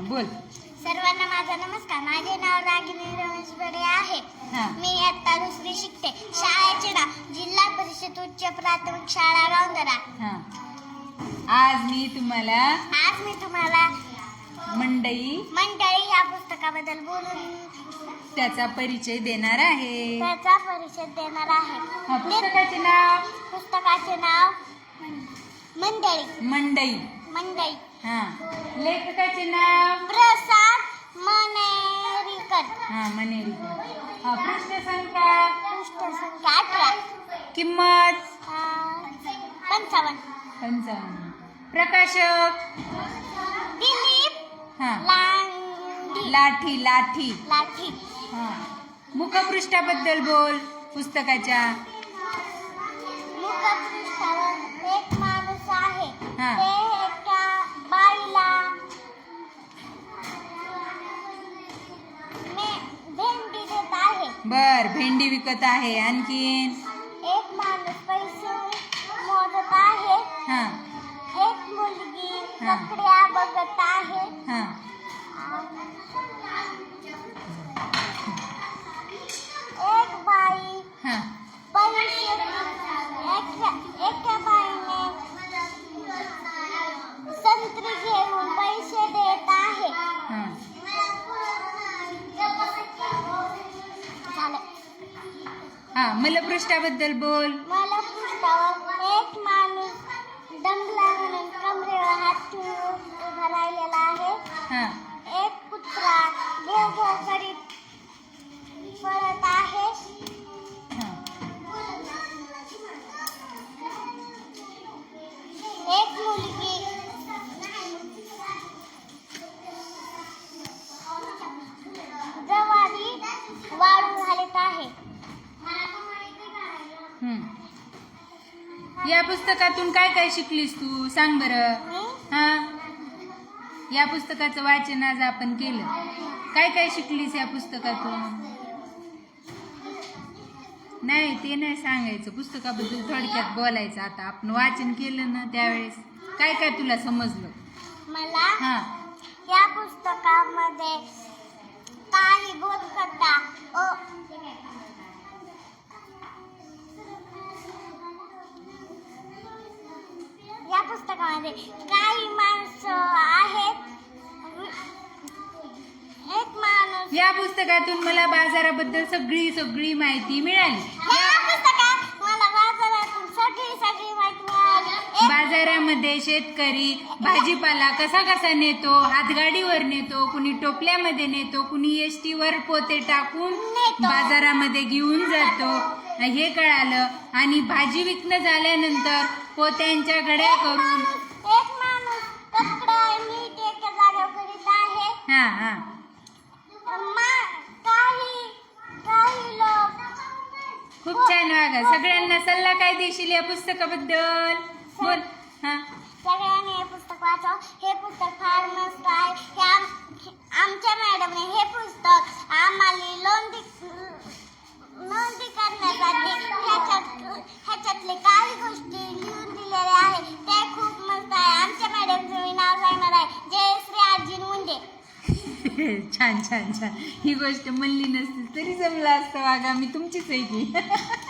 हा बोल. सर्वांना माझा नमस्कार. माझे नाव रागिनी रमेश बडे आहे. हा. मी इयत्ता दुसरी शिकते. शाळेचे नाव जिल्हा परिषद उच्च प्राथमिक शाळा राऊंदरा हा. आज मी तुम्हाला आज मी तुम्हाला मंडई मंडळी या पुस्तकाबद्दल बोलून त्याचा परिचय देणार आहे. त्याचा परिचय देणार हा आहे पुस्तकाचे नाव? पुस्तकाचे नाव मंडळी मंडई. मंडळी हा. लेखकाचे नाव? प्रसाद मनेरीकर. हा मनेरी हा पृष्ठसंख्या? पृष्ठसंख्या अठरा. किंमत? पंचावन्न. पंचावन्न. प्रकाशक? दिलीप हा. लांडी. लाठी लाठी. लाठी. हा. मुखपृष्ठाबद्दल बोल पुस्तकाच्या. मुखपृष्ठावर एक माणूस आहे. हा. ते बर भेंडी विकत आहे आणखीन? एक माणूस पैसे मोजत आहे. हा. एक मुलगी हा. कपड्या हा मलपृष्ठाबद्दल बोल. मला पृष्ठावर एक माणूस दमला म्हणून कमरेवर हात ठेवून उभा राहिलेला आहे. हा. या पुस्तकातून काय काय शिकलीस तू? सांग बरं. हा? या पुस्तकाचं वाचन आज आपण केलं. काय काय शिकलीस या पुस्तकातून? नाही ते नाही सांगायचं. पुस्तकाबद्दल थोडक्यात बोलायचं. आता आपण वाचन केलं ना त्यावेळेस. काय काय तुला समजलं? मला हा. या पुस्तकामध्ये पुस्तकामध्ये काही माणसं आहेत. एक माणूस या पुस्तकातून मला बाजाराबद्दल सगळी सगळी माहिती मिळाली या पुस्तकात मला बाजारातून सगळी सगळी माहिती मिळाली एक बाजारामध्ये शेतकरी भाजीपाला कसा कसा नेतो हातगाडीवर नेतो कुणी टोपल्यामध्ये नेतो कुणी एस वर पोते टाकून. बाजारामध्ये घेऊन जातो. हे कळालं. आणि भाजी विकणं झाल्यानंतर पोत्यांच्या घड्या करून हा हा. खूप छान वागा. सगळ्यांना सल्ला काय देशील या पुस्तकाबद्दल? बोल. सगळ्यांनी हे पुस्तक वाचावं हे पुस्तक फार मस्त आहे. हे आमच्या मॅडमने हे पुस्तक आम्हाला लोंदी नोंदी करण्यासाठी ह्याच्यात ह्याच्यातले काही गोष्टी लिहून दिलेल्या आहे ते खूप मस्त आहे. आमच्या मॅडमचं मी नाव सांगणार आहे. जयश्री अर्जुन मुंडे. छान छान छान. ही गोष्ट म्हणली नसती तरी जमलं असतं वागा मी तुमचीच आहे की.